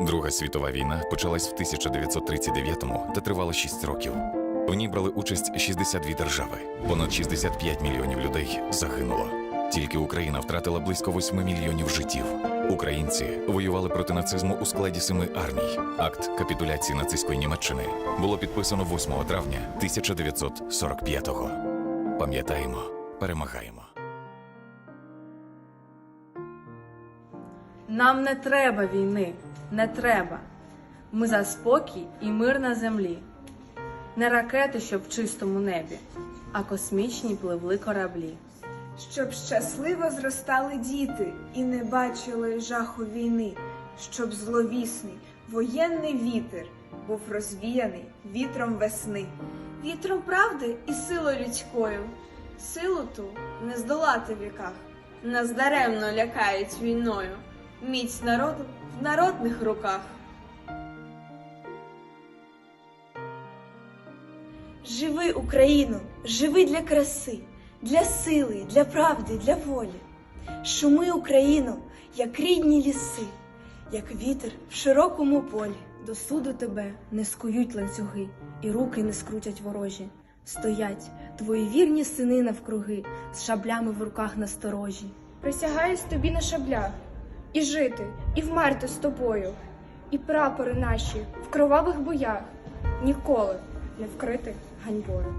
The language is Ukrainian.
Друга світова війна почалась в 1939-му та тривала 6 років. У ній брали участь 62 держави. Понад 65 мільйонів людей загинуло. Тільки Україна втратила близько 8 мільйонів життів. Українці воювали проти нацизму у складі семи армій. Акт капітуляції нацистської Німеччини було підписано 8 травня 1945-го. Пам'ятаємо, перемагаємо. Нам не треба війни, не треба. Ми за спокій і мир на землі. Не ракети, щоб в чистому небі, а космічні пливли кораблі. Щоб щасливо зростали діти і не бачили жаху війни, щоб зловісний воєнний вітер був розвіяний вітром весни. Вітром правди і силою людською. Силу ту не здолати в віках. Нас даремно лякають війною. Міць народу в народних руках. Живи, Україну, живи для краси, для сили, для правди, для волі. Шуми, Україну, як рідні ліси, як вітер в широкому полі. До суду тебе не скують ланцюги, і руки не скрутять ворожі. Стоять твої вірні сини навкруги, з шаблями в руках насторожі. Присягаюсь тобі на шаблях, і жити, і вмерти з тобою, і прапори наші в кровавих боях ніколи не вкрити ганьбою.